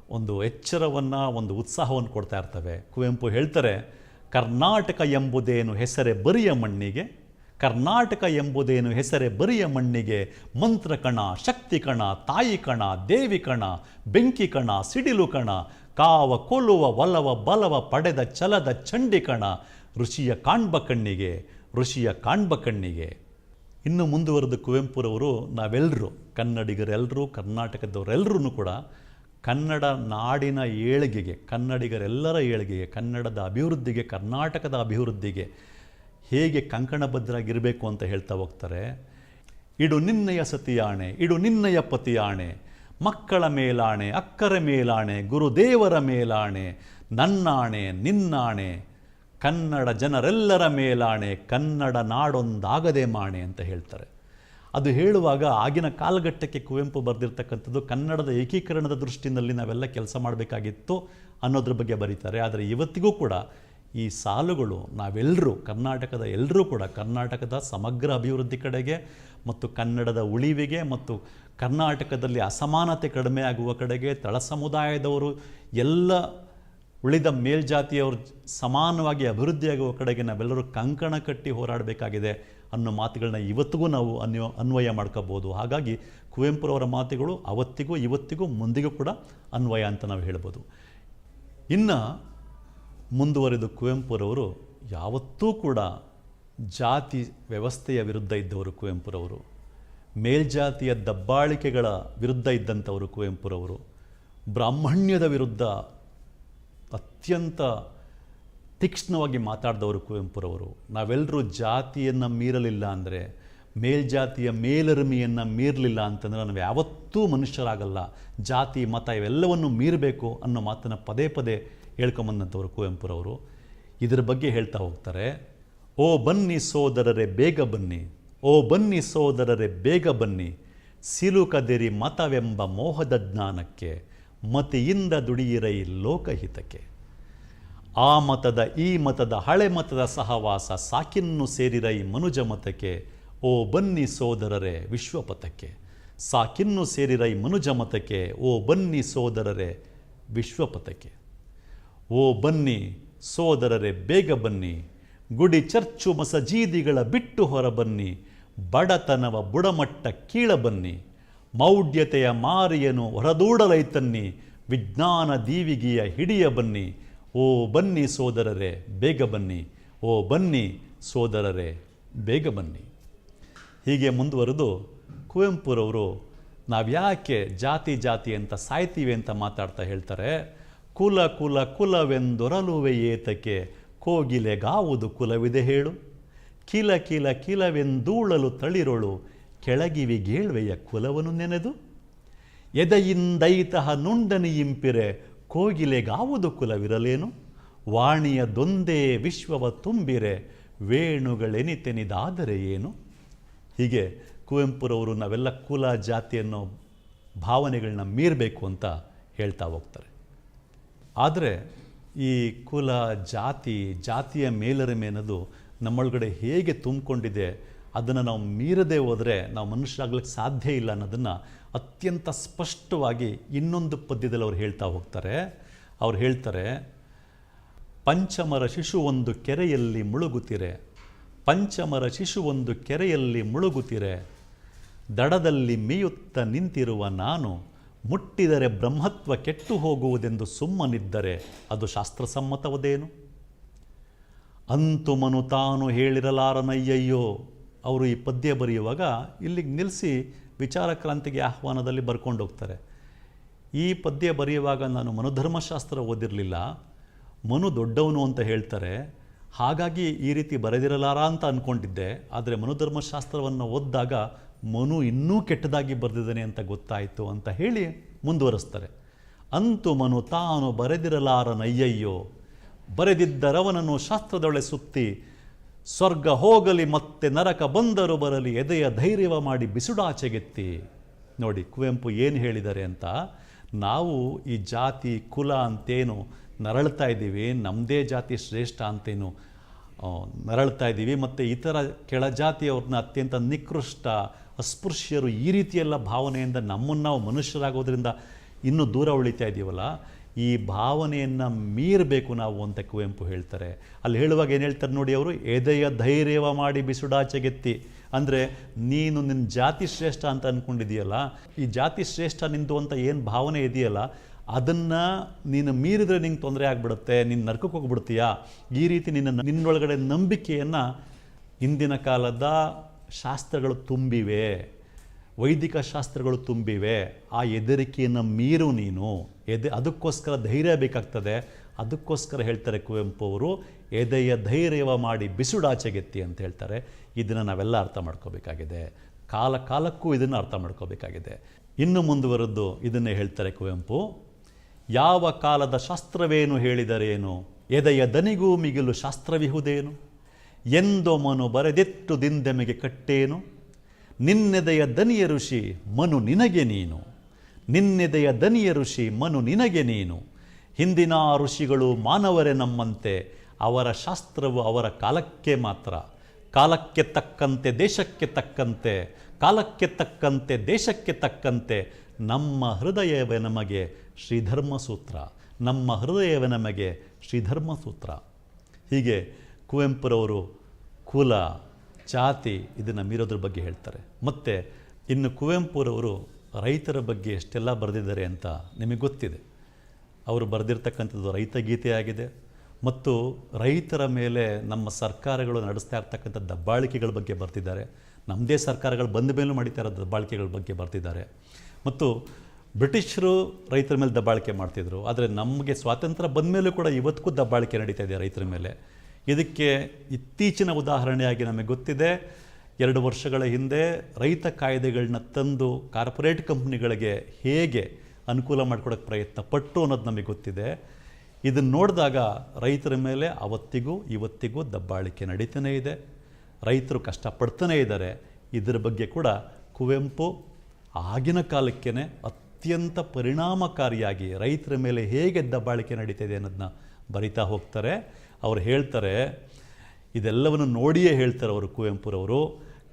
ಒಂದು ಎಚ್ಚರವನ್ನು, ಒಂದು ಉತ್ಸಾಹವನ್ನು ಕೊಡ್ತಾ ಇರ್ತವೆ. ಕುವೆಂಪು ಹೇಳ್ತಾರೆ, ಕರ್ನಾಟಕ ಎಂಬುದೇನು ಹೆಸರೇ ಬರಿಯ ಮಣ್ಣಿಗೆ, ಕರ್ನಾಟಕ ಎಂಬುದೇನು ಹೆಸರೇ ಬರಿಯ ಮಣ್ಣಿಗೆ, ಮಂತ್ರ ಕಣ, ಶಕ್ತಿ ಕಣ, ತಾಯಿ ಕಣ, ದೇವಿ ಕಣ, ಬೆಂಕಿ ಕಣ, ಸಿಡಿಲು ಕಣ, ಕಾವ ಕೊಲ್ಲುವ ಒಲವ ಬಲವ ಪಡೆದ ಛಲದ ಚಂಡಿ ಕಣ, ಋಷಿಯ ಕಾಣ್ಬ ಕಣ್ಣಿಗೆ, ಋಷಿಯ ಕಾಣ್ಬ ಕಣ್ಣಿಗೆ. ಇನ್ನು ಮುಂದುವರೆದ ಕುವೆಂಪುರವರು ನಾವೆಲ್ಲರೂ ಕನ್ನಡಿಗರೆಲ್ಲರೂ ಕರ್ನಾಟಕದವರೆಲ್ಲರೂ ಕೂಡ ಕನ್ನಡ ನಾಡಿನ ಏಳಿಗೆಗೆ, ಕನ್ನಡಿಗರೆಲ್ಲರ ಏಳಿಗೆಗೆ, ಕನ್ನಡದ ಅಭಿವೃದ್ಧಿಗೆ, ಕರ್ನಾಟಕದ ಅಭಿವೃದ್ಧಿಗೆ ಹೇಗೆ ಕಂಕಣಬದ್ಧರಾಗಿರಬೇಕು ಅಂತ ಹೇಳ್ತಾ ಹೋಗ್ತಾರೆ. ಇಡು ನಿನ್ನಯ ಸತಿಯಾಣೆ, ಇಡು ನಿನ್ನಯ ಪತಿಯಾಣೆ, ಮಕ್ಕಳ ಮೇಲಾಣೆ, ಅಕ್ಕರ ಮೇಲಾಣೆ, ಗುರುದೇವರ ಮೇಲಾಣೆ, ನನ್ನಾಣೆ, ನಿನ್ನಾಣೆ, ಕನ್ನಡ ಜನರೆಲ್ಲರ ಮೇಲಾಣೆ, ಕನ್ನಡ ನಾಡೊಂದಾಗದೆ ಮಾಣೆ ಅಂತ ಹೇಳ್ತಾರೆ. ಅದು ಹೇಳುವಾಗ ಆಗಿನ ಕಾಲಘಟ್ಟಕ್ಕೆ ಕುವೆಂಪು ಬರೆದಿರ್ತಕ್ಕಂಥದ್ದು ಕನ್ನಡದ ಏಕೀಕರಣದ ದೃಷ್ಟಿನಲ್ಲಿ ನಾವೆಲ್ಲ ಕೆಲಸ ಮಾಡಬೇಕಾಗಿತ್ತು ಅನ್ನೋದ್ರ ಬಗ್ಗೆ ಬರೀತಾರೆ. ಆದರೆ ಇವತ್ತಿಗೂ ಕೂಡ ಈ ಸಾಲುಗಳು ನಾವೆಲ್ಲರೂ, ಕರ್ನಾಟಕದ ಎಲ್ಲರೂ ಕೂಡ, ಕರ್ನಾಟಕದ ಸಮಗ್ರ ಅಭಿವೃದ್ಧಿ ಕಡೆಗೆ ಮತ್ತು ಕನ್ನಡದ ಉಳಿವಿಗೆ ಮತ್ತು ಕರ್ನಾಟಕದಲ್ಲಿ ಅಸಮಾನತೆ ಕಡಿಮೆ ಆಗುವ ಕಡೆಗೆ, ತಳ ಸಮುದಾಯದವರು ಎಲ್ಲ ಉಳಿದ ಮೇಲ್ಜಾತಿಯವರು ಸಮಾನವಾಗಿ ಅಭಿವೃದ್ಧಿಯಾಗುವ ಕಡೆಗೆ ನಾವೆಲ್ಲರೂ ಕಂಕಣ ಕಟ್ಟಿ ಹೋರಾಡಬೇಕಾಗಿದೆ. ಅನ್ನೋ ಮಾತುಗಳನ್ನ ಇವತ್ತಿಗೂ ನಾವು ಅನ್ವ ಅನ್ವಯ ಮಾಡ್ಕೋಬೋದು ಹಾಗಾಗಿ ಕುವೆಂಪುರವರ ಮಾತುಗಳು ಅವತ್ತಿಗೂ ಇವತ್ತಿಗೂ ಮುಂದಿಗೂ ಕೂಡ ಅನ್ವಯ ಅಂತ ನಾವು ಹೇಳ್ಬೋದು. ಇನ್ನು ಮುಂದುವರೆದು ಕುವೆಂಪುರವರು ಯಾವತ್ತೂ ಕೂಡ ಜಾತಿ ವ್ಯವಸ್ಥೆಯ ವಿರುದ್ಧ ಇದ್ದವರು ಕುವೆಂಪುರವರು. ಮೇಲ್ಜಾತಿಯ ದಬ್ಬಾಳಿಕೆಗಳ ವಿರುದ್ಧ ಇದ್ದಂಥವರು ಕುವೆಂಪುರವರು. ಬ್ರಾಹ್ಮಣ್ಯದ ವಿರುದ್ಧ ಅತ್ಯಂತ ತೀಕ್ಷ್ಣವಾಗಿ ಮಾತಾಡಿದವರು ಕುವೆಂಪುರವರು. ನಾವೆಲ್ಲರೂ ಜಾತಿಯನ್ನು ಮೀರಲಿಲ್ಲ ಅಂದರೆ ಮೇಲ್ಜಾತಿಯ ಮೇಲರಿಮೆಯನ್ನು ಮೀರಲಿಲ್ಲ ಅಂತಂದರೆ ನಾವು ಯಾವತ್ತೂ ಮನುಷ್ಯರಾಗಲ್ಲ. ಜಾತಿ, ಮತ ಇವೆಲ್ಲವನ್ನು ಮೀರಬೇಕು ಅನ್ನೋ ಮಾತನ್ನು ಪದೇ ಪದೇ ಹೇಳ್ಕೊಂಬಂದಂಥವ್ರು ಕುವೆಂಪುರವರು. ಇದರ ಬಗ್ಗೆ ಹೇಳ್ತಾ ಹೋಗ್ತಾರೆ, ಓ ಬನ್ನಿ ಸೋದರರೇ, ಬೇಗ ಬನ್ನಿ. ಓ ಬನ್ನಿ ಸೋದರರೇ, ಬೇಗ ಬನ್ನಿ. ಸಿಲುಕದಿರಿ ಮತವೆಂಬ ಮೋಹದ ಜ್ಞಾನಕ್ಕೆ, ಮತಿಯಿಂದ ದುಡಿಯಿರೈ ಲೋಕಹಿತಕ್ಕೆ. ಆ ಮತದ, ಈ ಮತದ, ಹಳೆ ಮತದ ಸಹವಾಸ ಸಾಕಿನ್ನು ಸೇರಿರೈ ಮನುಜ ಮತಕ್ಕೆ, ಓ ಬನ್ನಿ ಸೋದರರೇ ವಿಶ್ವಪಥಕ್ಕೆ. ಸಾಕಿನ್ನು ಸೇರಿರೈ ಮನುಜ ಮತಕ್ಕೆ, ಓ ಬನ್ನಿ ಸೋದರರೇ ವಿಶ್ವಪಥಕ್ಕೆ. ಓ ಬನ್ನಿ ಸೋದರರೇ ಬೇಗ ಬನ್ನಿ, ಗುಡಿ ಚರ್ಚು ಮಸಜೀದಿಗಳ ಬಿಟ್ಟು ಹೊರ ಬನ್ನಿ, ಬಡತನವ ಬುಡಮಟ್ಟ ಕೀಳ ಬನ್ನಿ, ಮೌಢ್ಯತೆಯ ಮಾರಿಯನು ಹೊರದೂಡಲೈತನ್ನಿ ವಿಜ್ಞಾನ ದೀವಿಗೆಯ ಹಿಡಿಯ ಬನ್ನಿ ಓ ಬನ್ನಿ ಸೋದರರೇ, ಬೇಗ ಬನ್ನಿ. ಓ ಬನ್ನಿ ಸೋದರರೇ, ಬೇಗ ಬನ್ನಿ. ಹೀಗೆ ಮುಂದುವರೆದು ಕುವೆಂಪುರವರು ನಾವು ಯಾಕೆ ಜಾತಿ ಜಾತಿ ಅಂತ ಸಾಯ್ತೀವಿ ಅಂತ ಮಾತಾಡ್ತಾ ಹೇಳ್ತಾರೆ. ಕುಲ ಕುಲ ಕುಲವೆಂದೊರಲುವೆ ಏತಕ್ಕೆ ಕೋಗಿಲೆಗಾವುದು ಕುಲವಿದೆ ಹೇಳು. ಕಿಲ ಕಿಲ ಕಿಲವೆಂದೂಳಲು ತಳಿರೊಳು ಕೆಳಗಿವಿಗೇಳ್ವೆಯ ಕುಲವನ್ನು ನೆನೆದು. ಎದೆಯಿಂದೈತಹ ನುಂಡನಿಯಿಂಪಿರೆ ಕೋಗಿಲೆಗಾವುದು ಕುಲವಿರಲೇನು? ವಾಣಿಯ ದೊಂದೇ ವಿಶ್ವವ ತುಂಬಿರೆ, ವೇಣುಗಳೆನಿತೆನಿದಾದರೆ ಏನು? ಹೀಗೆ ಕುವೆಂಪುರವರು ನಾವೆಲ್ಲ ಕುಲ, ಜಾತಿ ಅನ್ನೋ ಭಾವನೆಗಳನ್ನ ಮೀರಬೇಕು ಅಂತ ಹೇಳ್ತಾ ಹೋಗ್ತಾರೆ. ಆದರೆ ಈ ಕುಲ, ಜಾತಿ, ಜಾತಿಯ ಮೇಲರಿಮೆ ಅನ್ನೋದು ನಮ್ಮೊಳಗಡೆ ಹೇಗೆ ತುಂಬಿಕೊಂಡಿದೆ, ಅದನ್ನು ನಾವು ಮೀರದೇ ಹೋದರೆ ನಾವು ಮನುಷ್ಯರಾಗಲಿಕ್ಕೆ ಸಾಧ್ಯ ಇಲ್ಲ ಅನ್ನೋದನ್ನು ಅತ್ಯಂತ ಸ್ಪಷ್ಟವಾಗಿ ಇನ್ನೊಂದು ಪದ್ಯದಲ್ಲಿ ಅವ್ರು ಹೇಳ್ತಾ ಹೋಗ್ತಾರೆ. ಅವ್ರು ಹೇಳ್ತಾರೆ, ಪಂಚಮರ ಒಂದು ಕೆರೆಯಲ್ಲಿ ಮುಳುಗುತ್ತಿರೆ. ಪಂಚಮರ ಒಂದು ಕೆರೆಯಲ್ಲಿ ಮುಳುಗುತ್ತಿರೆ. ದಡದಲ್ಲಿ ಮೇಯುತ್ತ ನಿಂತಿರುವ ನಾನು ಮುಟ್ಟಿದರೆ ಬ್ರಹ್ಮತ್ವ ಕೆಟ್ಟು ಹೋಗುವುದೆಂದು ಸುಮ್ಮನಿದ್ದರೆ ಅದು ಶಾಸ್ತ್ರಸಮ್ಮತವದೇನು? ಅಂತುಮನು ತಾನು ಹೇಳಿರಲಾರನಯ್ಯಯ್ಯೋ. ಅವರು ಈ ಪದ್ಯ ಬರೆಯುವಾಗ ಇಲ್ಲಿಗೆ ನಿಲ್ಲಿಸಿ ವಿಚಾರ ಕ್ರಾಂತಿಗೆ ಆಹ್ವಾನದಲ್ಲಿ ಬರ್ಕೊಂಡು ಹೋಗ್ತಾರೆ. ಈ ಪದ್ಯ ಬರೆಯುವಾಗ ನಾನು ಮನುಧರ್ಮಶಾಸ್ತ್ರ ಓದಿರಲಿಲ್ಲ. ಮನು ದೊಡ್ಡವನು ಅಂತ ಹೇಳ್ತಾರೆ. ಹಾಗಾಗಿ ಈ ರೀತಿ ಬರೆದಿರಲಾರ ಅಂತ ಅಂದ್ಕೊಂಡಿದ್ದೆ ಆದರೆ ಮನುಧರ್ಮಶಾಸ್ತ್ರವನ್ನು ಓದಿದಾಗ ಮನು ಇನ್ನೂ ಕೆಟ್ಟದಾಗಿ ಬರೆದಿದ್ದಾನೆ ಅಂತ ಗೊತ್ತಾಯಿತು ಅಂತ ಹೇಳಿ ಮುಂದುವರಿಸ್ತಾರೆ. ಅಂತು ಮನು ತಾನು ಬರೆದಿರಲಾರನಯ್ಯಯ್ಯೋ ಬರೆದಿದ್ದರವನನ್ನು ಶಾಸ್ತ್ರದೊಳೆ ಸುತ್ತಿ ಸ್ವರ್ಗ ಹೋಗಲಿ ಮತ್ತೆ ನರಕ ಬಂದರು ಬರಲಿ ಎದೆಯ ಧೈರ್ಯವ ಮಾಡಿ ಬಿಸುಡಾಚೆಗೆತ್ತಿ ನೋಡಿ ಕುವೆಂಪು ಏನು ಹೇಳಿದ್ದಾರೆ ಅಂತ, ನಾವು ಈ ಜಾತಿ ಕುಲ ಅಂತೇನು ನರಳ್ತಾ ಇದ್ದೀವಿ ನಮ್ಮದೇ ಜಾತಿ ಶ್ರೇಷ್ಠ ಅಂತೇನು ನರಳ್ತಾ ಇದ್ದೀವಿ, ಮತ್ತು ಇತರ ಕೆಳ ಜಾತಿಯವ್ರನ್ನ ಅತ್ಯಂತ ನಿಕೃಷ್ಟ ಅಸ್ಪೃಶ್ಯರು ಈ ರೀತಿಯೆಲ್ಲ ಭಾವನೆಯಿಂದ ನಮ್ಮನ್ನು ನಾವು ಮನುಷ್ಯರಾಗೋದ್ರಿಂದ ಇನ್ನೂ ದೂರ ಉಳಿತಾ ಇದ್ದೀವಲ್ಲ ಈ ಭಾವನೆಯನ್ನು ಮೀರಬೇಕು ನಾವು ಅಂತ ಕುವೆಂಪು ಹೇಳ್ತಾರೆ. ಅಲ್ಲಿ ಹೇಳುವಾಗ ಏನು ಹೇಳ್ತಾರೆ ನೋಡಿ ಅವರು? ಎದೆಯ ಧೈರ್ಯವ ಮಾಡಿ ಬಿಸುಡಾಚೆಗೆತ್ತಿ ಅಂದರೆ ನೀನು ನಿನ್ನ ಜಾತಿ ಶ್ರೇಷ್ಠ ಅಂತ ಅಂದ್ಕೊಂಡಿದೆಯಲ್ಲ ಈ ಜಾತಿ ಶ್ರೇಷ್ಠ ನಿಂದು ಅಂತ ಏನು ಭಾವನೆ ಇದೆಯಲ್ಲ, ಅದನ್ನು ನೀನು ಮೀರಿದ್ರೆ ನಿಂಗೆ ತೊಂದರೆ ಆಗಿಬಿಡುತ್ತೆ, ನೀನು ನರ್ಕಕ್ಕೆ ಹೋಗ್ಬಿಡ್ತೀಯಾ? ಈ ರೀತಿ ನಿನ್ನ ನಿನ್ನೊಳಗಡೆ ನಂಬಿಕೆಯನ್ನು ಇಂದಿನ ಕಾಲದ ಶಾಸ್ತ್ರಗಳು ತುಂಬಿವೆ. ವೈದಿಕ ಶಾಸ್ತ್ರಗಳು ತುಂಬಿವೆ. ಆ ಹೆದರಿಕೆಯನ್ನು ಮೀರು ನೀನು. ಎದೆ, ಅದಕ್ಕೋಸ್ಕರ ಧೈರ್ಯ ಬೇಕಾಗ್ತದೆ. ಅದಕ್ಕೋಸ್ಕರ ಹೇಳ್ತಾರೆ ಕುವೆಂಪು ಅವರು, ಎದೆಯ ಧೈರ್ಯವ ಮಾಡಿ ಬಿಸುಡಾಚೆಗೆತ್ತಿ ಅಂತ ಹೇಳ್ತಾರೆ. ಇದನ್ನು ನಾವೆಲ್ಲ ಅರ್ಥ ಮಾಡ್ಕೋಬೇಕಾಗಿದೆ. ಕಾಲ ಕಾಲಕ್ಕೂ ಇದನ್ನು ಅರ್ಥ ಮಾಡ್ಕೋಬೇಕಾಗಿದೆ. ಇನ್ನು ಮುಂದುವರೆದು ಇದನ್ನೇ ಹೇಳ್ತಾರೆ ಕುವೆಂಪು. ಯಾವ ಕಾಲದ ಶಾಸ್ತ್ರವೇನು ಹೇಳಿದರೇನು? ಎದೆಯ ದನಿಗೂ ಮಿಗಿಲು ಶಾಸ್ತ್ರವಿಹುದೇನು? ಎಂದೊಮನು ಬರೆದಿಟ್ಟು ದಿಂದೆಮೆಗೆ ಕಟ್ಟೇನು? ನಿನ್ನೆದೆಯ ದನಿಯ ಋಷಿ, ಮನು ನಿನಗೆ ನೀನು. ನಿನ್ನೆದೆಯ ದನಿಯ ಋಷಿ, ಮನು ನಿನಗೆ ನೀನು. ಹಿಂದಿನ ಋಷಿಗಳು ಮಾನವರೇ ನಮ್ಮಂತೆ, ಅವರ ಶಾಸ್ತ್ರವು ಅವರ ಕಾಲಕ್ಕೆ ಮಾತ್ರ. ಕಾಲಕ್ಕೆ ತಕ್ಕಂತೆ ದೇಶಕ್ಕೆ ತಕ್ಕಂತೆ, ಕಾಲಕ್ಕೆ ತಕ್ಕಂತೆ ದೇಶಕ್ಕೆ ತಕ್ಕಂತೆ, ನಮ್ಮ ಹೃದಯವೇ ನಮಗೆ ಶ್ರೀಧರ್ಮಸೂತ್ರ. ನಮ್ಮ ಹೃದಯವೇ ನಮಗೆ ಶ್ರೀಧರ್ಮಸೂತ್ರ. ಹೀಗೆ ಕುವೆಂಪುರವರು ಕುಲ ಜಾತಿ ಇದನ್ನು ಮೀರೋದ್ರ ಬಗ್ಗೆ ಹೇಳ್ತಾರೆ. ಮತ್ತು ಇನ್ನು ಕುವೆಂಪುರವರು ರೈತರ ಬಗ್ಗೆ ಎಷ್ಟೆಲ್ಲ ಬರೆದಿದ್ದಾರೆ ಅಂತ ನಿಮಗೆ ಗೊತ್ತಿದೆ. ಅವರು ಬರೆದಿರ್ತಕ್ಕಂಥದ್ದು ರೈತ ಗೀತೆ ಆಗಿದೆ. ಮತ್ತು ರೈತರ ಮೇಲೆ ನಮ್ಮ ಸರ್ಕಾರಗಳು ನಡೆಸ್ತಾ ಇರ್ತಕ್ಕಂಥ ದಬ್ಬಾಳಿಕೆಗಳ ಬಗ್ಗೆ ಬರ್ತಿದ್ದಾರೆ. ನಮ್ಮದೇ ಸರ್ಕಾರಗಳು ಬಂದ ಮೇಲೂ ಮಾಡಿತಾ ಇರೋ ದಬ್ಬಾಳಿಕೆಗಳ ಬಗ್ಗೆ ಬರ್ತಿದ್ದಾರೆ. ಮತ್ತು ಬ್ರಿಟಿಷರು ರೈತರ ಮೇಲೆ ದಬ್ಬಾಳಿಕೆ ಮಾಡ್ತಿದ್ರು. ಆದರೆ ನಮಗೆ ಸ್ವಾತಂತ್ರ್ಯ ಬಂದ ಮೇಲೂ ಕೂಡ ಇವತ್ತಿಗೂ ದಬ್ಬಾಳಿಕೆ ನಡೀತಾ ಇದೆ ರೈತರ ಮೇಲೆ. ಇದಕ್ಕೆ ಇತ್ತೀಚಿನ ಉದಾಹರಣೆಯಾಗಿ ನಮಗೆ ಗೊತ್ತಿದೆ. ಎರಡು ವರ್ಷಗಳ ಹಿಂದೆ ರೈತ ಕಾಯ್ದೆಗಳನ್ನ ತಂದು ಕಾರ್ಪೊರೇಟ್ ಕಂಪ್ನಿಗಳಿಗೆ ಹೇಗೆ ಅನುಕೂಲ ಮಾಡಿಕೊಡೋಕ್ಕೆ ಪ್ರಯತ್ನ ಪಟ್ಟು ಅನ್ನೋದು ನಮಗೆ ಗೊತ್ತಿದೆ. ಇದನ್ನು ನೋಡಿದಾಗ ರೈತರ ಮೇಲೆ ಅವತ್ತಿಗೂ ಇವತ್ತಿಗೂ ದಬ್ಬಾಳಿಕೆ ನಡೀತಾನೇ ಇದೆ. ರೈತರು ಕಷ್ಟಪಡ್ತಾನೇ ಇದ್ದಾರೆ. ಇದರ ಬಗ್ಗೆ ಕೂಡ ಕುವೆಂಪು ಆಗಿನ ಕಾಲಕ್ಕೇ ಅತ್ಯಂತ ಪರಿಣಾಮಕಾರಿಯಾಗಿ ರೈತರ ಮೇಲೆ ಹೇಗೆ ದಬ್ಬಾಳಿಕೆ ನಡೀತಿದೆ ಅನ್ನೋದನ್ನ ಬರಿತಾ ಹೋಗ್ತಾರೆ. ಅವ್ರು ಹೇಳ್ತಾರೆ, ಇದೆಲ್ಲವನ್ನು ನೋಡಿಯೇ ಹೇಳ್ತಾರೆ ಅವರು ಕುವೆಂಪುರವರು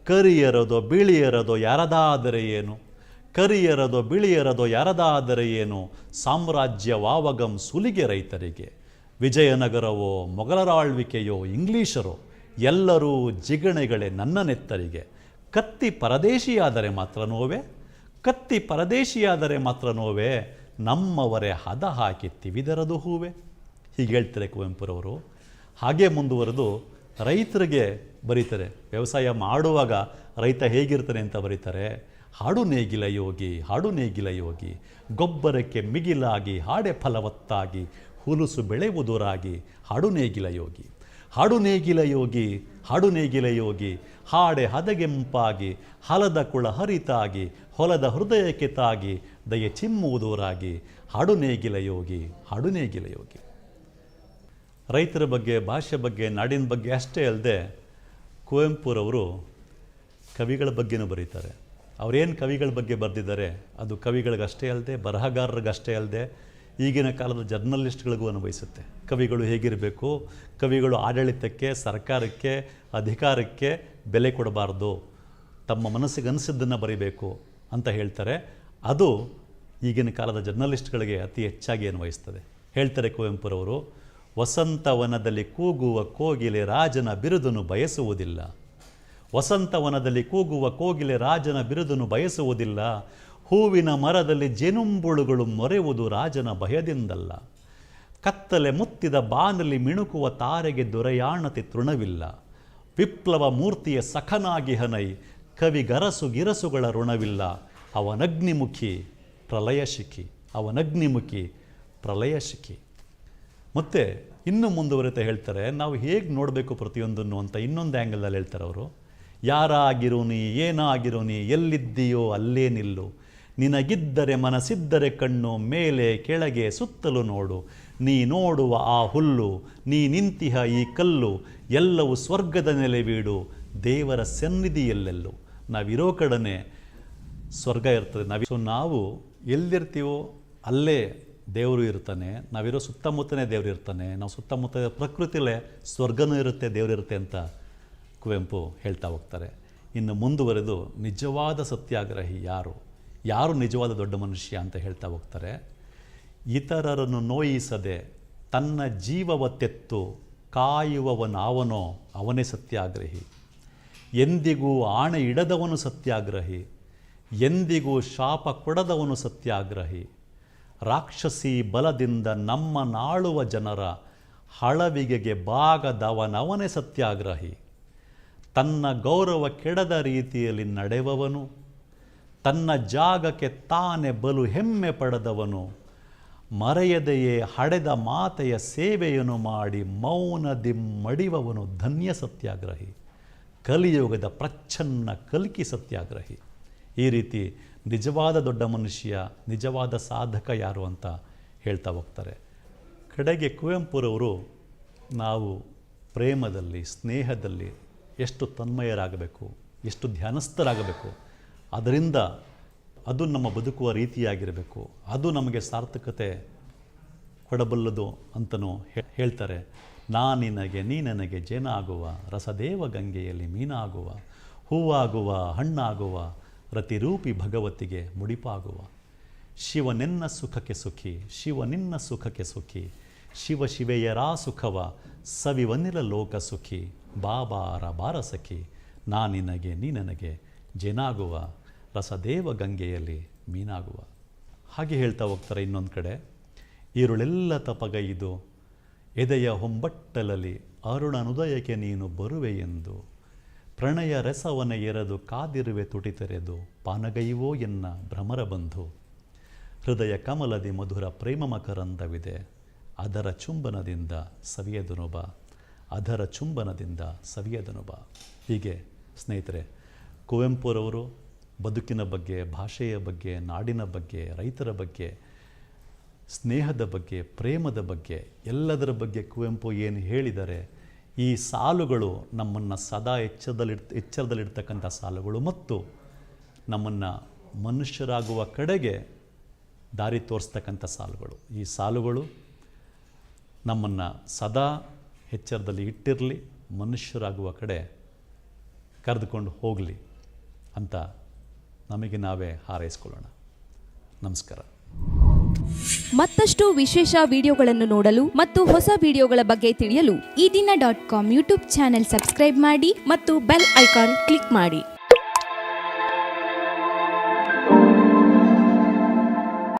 ಕರಿಯರದೋ ಬಿಳಿಯರದೋ ಯಾರದಾದರೆ ಏನು? ಕರಿಯರದೋ ಬಿಳಿಯರದೋ ಯಾರದಾದರೆ ಏನು? ಸಾಮ್ರಾಜ್ಯ ವಾವಗಂ ಸುಲಿಗೆ ರೈತರಿಗೆ. ವಿಜಯನಗರವೋ, ಮೊಘಲರಾಳ್ವಿಕೆಯೋ, ಇಂಗ್ಲೀಷರೋ, ಎಲ್ಲರೂ ಜಿಗಣೆಗಳೇ ನನ್ನ ನೆತ್ತರಿಗೆ. ಕತ್ತಿ ಪರದೇಶಿಯಾದರೆ ಮಾತ್ರ ನೋವೆ. ಕತ್ತಿ ಪರದೇಶಿಯಾದರೆ ಮಾತ್ರ ನೋವೆ, ನಮ್ಮವರೇ ಹದ ಹಾಕಿ ತಿವಿದರದು ಹೂವೆ. ಹೀಗೆ ಹೇಳ್ತಾರೆ ಕುವೆಂಪುರವರು. ಹಾಗೆ ಮುಂದುವರೆದು ರೈತರಿಗೆ ಬರೀತಾರೆ. ವ್ಯವಸಾಯ ಮಾಡುವಾಗ ರೈತ ಹೇಗಿರ್ತಾನೆ ಅಂತ ಬರೀತಾರೆ. ಹಾಡು ನೇಗಿಲ ಯೋಗಿ, ಹಾಡು ನೇಗಿಲ ಯೋಗಿ, ಗೊಬ್ಬರಕ್ಕೆ ಮಿಗಿಲಾಗಿ, ಹಾಡೆ ಫಲವತ್ತಾಗಿ, ಹುಲುಸು ಬೆಳೆಯುವುದುರಾಗಿ, ಹಾಡು ನೇಗಿಲ ಯೋಗಿ. ಹಾಡು ನೇಗಿಲ ಯೋಗಿ, ಹಾಡು ನೇಗಿಲ ಯೋಗಿ, ಹಾಡೆ ಹದಗೆಂಪಾಗಿ, ಹಲದ ಕುಳ ಹರಿತಾಗಿ, ಹೊಲದ ಹೃದಯಕ್ಕೆ ತಾಗಿ, ದಯೆ ಚಿಮ್ಮುವುದೋರಾಗಿ. ಹಾಡು ನೇಗಿಲ ಯೋಗಿ, ಹಾಡು ನೇಗಿಲ ಯೋಗಿ. ರೈತರ ಬಗ್ಗೆ, ಭಾಷೆ ಬಗ್ಗೆ, ನಾಡಿನ ಬಗ್ಗೆ ಅಷ್ಟೇ ಅಲ್ಲದೆ ಕುವೆಂಪುರವರು ಕವಿಗಳ ಬಗ್ಗೆನೂ ಬರೀತಾರೆ. ಅವರೇನು ಕವಿಗಳ ಬಗ್ಗೆ ಬರೆದಿದ್ದಾರೆ? ಅದು ಕವಿಗಳಿಗಷ್ಟೇ ಅಲ್ಲದೆ, ಬರಹಗಾರರಿಗಷ್ಟೇ ಅಲ್ಲದೆ ಈಗಿನ ಕಾಲದ ಜರ್ನಲಿಸ್ಟ್ಗಳಿಗೂ ಅನ್ವಯಿಸುತ್ತೆ. ಕವಿಗಳು ಹೇಗಿರಬೇಕು? ಕವಿಗಳು ಆಡಳಿತಕ್ಕೆ, ಸರ್ಕಾರಕ್ಕೆ, ಅಧಿಕಾರಕ್ಕೆ ಬೆಲೆ ಕೊಡಬಾರ್ದು. ತಮ್ಮ ಮನಸ್ಸಿಗೆ ಅನಿಸಿದ್ದನ್ನು ಬರೀಬೇಕು ಅಂತ ಹೇಳ್ತಾರೆ. ಅದು ಈಗಿನ ಕಾಲದ ಜರ್ನಲಿಸ್ಟ್ಗಳಿಗೆ ಅತಿ ಹೆಚ್ಚಾಗಿ ಅನ್ವಯಿಸ್ತದೆ. ಹೇಳ್ತಾರೆ ಕುವೆಂಪುರವರು, ವಸಂತವನದಲ್ಲಿ ಕೂಗುವ ಕೋಗಿಲೆ ರಾಜನ ಬಿರುದನ್ನು ಬಯಸುವುದಿಲ್ಲ. ವಸಂತವನದಲ್ಲಿ ಕೂಗುವ ಕೋಗಿಲೆ ರಾಜನ ಬಿರುದನ್ನು ಬಯಸುವುದಿಲ್ಲ. ಹೂವಿನ ಮರದಲ್ಲಿ ಜೇನುಂಬುಳುಗಳು ಮೊರೆಯುವುದು ರಾಜನ ಭಯದಿಂದಲ್ಲ. ಕತ್ತಲೆ ಮುತ್ತಿದ ಬಾನಲ್ಲಿ ಮಿಣುಕುವ ತಾರೆಗೆ ದೊರೆಯಾಣತೆ ತೃಣವಿಲ್ಲ. ವಿಪ್ಲವ ಮೂರ್ತಿಯ ಸಖನಾಗಿ ಹನೈ, ಕವಿ ಗರಸು ಗಿರಸುಗಳ ಋಣವಿಲ್ಲ. ಅವನಗ್ನಿಮುಖಿ, ಪ್ರಲಯಶಿಖಿ ಅವನಗ್ನಿಮುಖಿ, ಪ್ರಲಯಶಿಖಿ. ಮತ್ತು ಇನ್ನೂ ಮುಂದುವರಿತ ಹೇಳ್ತಾರೆ, ನಾವು ಹೇಗೆ ನೋಡಬೇಕು ಪ್ರತಿಯೊಂದನ್ನು ಅಂತ ಇನ್ನೊಂದು ಆ್ಯಂಗಲಲ್ಲಿ ಹೇಳ್ತಾರೆ ಅವರು. ಯಾರಾಗಿರೋ ನೀ ನೀ ಎಲ್ಲಿದ್ದೀಯೋ ಅಲ್ಲೇ ನಿಲ್ಲು. ನಿನಗಿದ್ದರೆ ಮನಸ್ಸಿದ್ದರೆ ಕಣ್ಣು, ಮೇಲೆ, ಕೆಳಗೆ ಸುತ್ತಲೂ ನೋಡು. ನೀ ನೋಡುವ ಆ ಹುಲ್ಲು, ನೀ ನಿಂತಿಹ ಈ ಕಲ್ಲು, ಎಲ್ಲವೂ ಸ್ವರ್ಗದ ನೆಲೆವೀಡು ದೇವರ ಸನ್ನಿಧಿಯಲ್ಲೆಲ್ಲೂ. ನಾವಿರೋ ಕಡನೆ ಸ್ವರ್ಗ ಇರ್ತದೆ. ನಾವು ಸೊ ನಾವು ಎಲ್ಲಿರ್ತೀವೋ ಅಲ್ಲೇ ದೇವರು ಇರ್ತಾನೆ. ನಾವಿರೋ ಸುತ್ತಮುತ್ತನೇ ದೇವರು ಇರ್ತಾನೆ. ನಾವು ಸುತ್ತಮುತ್ತ ಪ್ರಕೃತಿಲೇ ಸ್ವರ್ಗನೂ ಇರುತ್ತೆ ದೇವರಿರುತ್ತೆ ಅಂತ ಕುವೆಂಪು ಹೇಳ್ತಾ ಹೋಗ್ತಾರೆ. ಇನ್ನು ಮುಂದುವರೆದು ನಿಜವಾದ ಸತ್ಯಾಗ್ರಹಿ ಯಾರು? ಯಾರು ನಿಜವಾದ ದೊಡ್ಡ ಮನುಷ್ಯ ಅಂತ ಹೇಳ್ತಾ ಹೋಗ್ತಾರೆ. ಇತರರನ್ನು ನೋಯಿಸದೆ ತನ್ನ ಜೀವವ ತೆತ್ತು ಕಾಯುವವನಾವನೋ ಅವನೇ ಸತ್ಯಾಗ್ರಹಿ. ಎಂದಿಗೂ ಆಣೆ ಇಡದವನು ಸತ್ಯಾಗ್ರಹಿ. ಎಂದಿಗೂ ಶಾಪ ಕೊಡದವನು ಸತ್ಯಾಗ್ರಹಿ. ರಾಕ್ಷಸಿ ಬಲದಿಂದ ನಮ್ಮ ನಾಳುವ ಜನರ ಹಳವಿಗೆಗೆ ಬಾಗದವನವನೇ ಸತ್ಯಾಗ್ರಹಿ. ತನ್ನ ಗೌರವ ಕೆಡದ ರೀತಿಯಲ್ಲಿ ನಡೆವವನು. ತನ್ನ ಜಾಗಕ್ಕೆ ತಾನೇ ಬಲು ಹೆಮ್ಮೆ ಪಡೆದವನು. ಮರೆಯದೆಯೇ ಹಡೆದ ಮಾತೆಯ ಸೇವೆಯನ್ನು ಮಾಡಿ ಮೌನದಿ ಮಡಿವವನು ಧನ್ಯ ಸತ್ಯಾಗ್ರಹಿ. ಕಲಿಯುಗದ ಪ್ರಚ್ಛನ್ನ ಕಲ್ಕಿ ಸತ್ಯಾಗ್ರಹಿ. ಈ ರೀತಿ ನಿಜವಾದ ದೊಡ್ಡ ಮನುಷ್ಯ, ನಿಜವಾದ ಸಾಧಕ ಯಾರು ಅಂತ ಹೇಳ್ತಾ ಹೋಗ್ತಾರೆ. ಕಡೆಗೆ ಕುವೆಂಪುರವರು ನಾವು ಪ್ರೇಮದಲ್ಲಿ, ಸ್ನೇಹದಲ್ಲಿ ಎಷ್ಟು ತನ್ಮಯರಾಗಬೇಕು, ಎಷ್ಟು ಧ್ಯಾನಸ್ಥರಾಗಬೇಕು ಅದರಿಂದ ಅದು ನಮ್ಮ ಬದುಕುವ ರೀತಿಯಾಗಿರಬೇಕು. ಅದು ನಮಗೆ ಸಾರ್ಥಕತೆ ಕೊಡಬಲ್ಲದು ಅಂತನೂ ಹೇ- ಹೇಳ್ತಾರೆ. ನಾ ನಿನಗೆ, ನೀ ನನಗೆ ಜೇನಾಗುವ, ರಸದೇವ ಗಂಗೆಯಲ್ಲಿ ಮೀನಾಗುವ, ಹೂವಾಗುವ, ಹಣ್ಣಾಗುವ, ರತಿರೂಪಿ ಭಗವತಿಗೆ ಮುಡಿಪಾಗುವ. ಶಿವನೆನ್ನ ಸುಖಕ್ಕೆ ಸುಖಿ ಶಿವನಿನ್ನ ಸುಖಕ್ಕೆ ಸುಖಿ, ಶಿವ ಶಿವೆಯರಾ ಸುಖವ ಸವಿವನಿಲ ಲೋಕ ಸುಖಿ ಬಾಬಾರ ಬಾರ ಸಖಿ, ನಾ ನಿನಗೆ, ನೀ ನನಗೆ ಜೇನಾಗುವ. ರಸದೇವ ಗಂಗೆಯಲ್ಲಿ ಮೀನಾಗುವ. ಹಾಗೆ ಹೇಳ್ತಾ ಹೋಗ್ತಾರೆ ಇನ್ನೊಂದು ಕಡೆ, ಈರುಳೆಲ್ಲ ತಪಗೈದು ಎದೆಯ ಹೊಂಬಟ್ಟಲಲ್ಲಿ ಅರುಣನುದಯಕ್ಕೆ ನೀನು ಬರುವೆ ಎಂದು, ಪ್ರಣಯ ರಸವನ ಎರದು ಕಾದಿರುವೆ ತುಟಿ ತೆರೆದು ಪಾನಗೈವೋ ಎನ್ನ ಭ್ರಮರ ಬಂಧು, ಹೃದಯ ಕಮಲದಿ ಮಧುರ ಪ್ರೇಮ ಮಕರಂದವಿದೆ, ಅದರ ಚುಂಬನದಿಂದ ಸವಿಯದನುಬ ಅದರ ಚುಂಬನದಿಂದ ಸವಿಯದನುಬ ಹೀಗೆ ಸ್ನೇಹಿತರೆ, ಕುವೆಂಪುರವರು ಬದುಕಿನ ಬಗ್ಗೆ, ಭಾಷೆಯ ಬಗ್ಗೆ, ನಾಡಿನ ಬಗ್ಗೆ, ರೈತರ ಬಗ್ಗೆ, ಸ್ನೇಹದ ಬಗ್ಗೆ, ಪ್ರೇಮದ ಬಗ್ಗೆ, ಎಲ್ಲದರ ಬಗ್ಗೆ ಕುವೆಂಪು ಏನು ಹೇಳಿದರೆ ಈ ಸಾಲುಗಳು ನಮ್ಮನ್ನು ಸದಾ ಎಚ್ಚರದಲ್ಲಿ ಎಚ್ಚರದಲ್ಲಿರ್ತಕ್ಕಂಥ ಸಾಲುಗಳು ಮತ್ತು ನಮ್ಮನ್ನು ಮನುಷ್ಯರಾಗುವ ಕಡೆಗೆ ದಾರಿ ತೋರಿಸ್ತಕ್ಕಂಥ ಸಾಲುಗಳು. ಈ ಸಾಲುಗಳು ನಮ್ಮನ್ನು ಸದಾ ಎಚ್ಚರದಲ್ಲಿ ಇಟ್ಟಿರಲಿ, ಮನುಷ್ಯರಾಗುವ ಕಡೆ ಕರೆದುಕೊಂಡು ಹೋಗಲಿ ಅಂತ ನಮಗೆ ನಾವೇ ಹಾರೈಸ್ಕೊಳ್ಳೋಣ. ನಮಸ್ಕಾರ. ಮತ್ತಷ್ಟು ವಿಶೇಷ ವಿಡಿಯೋಗಳನ್ನು ನೋಡಲು ಮತ್ತು ಹೊಸ ವಿಡಿಯೋಗಳ ಬಗ್ಗೆ ತಿಳಿಯಲು Ee Dina dot com YouTube channel subscribe ಮಾಡಿ ಮತ್ತು ಬೆಲ್ ಐಕಾನ್ ಕ್ಲಿಕ್ ಮಾಡಿ.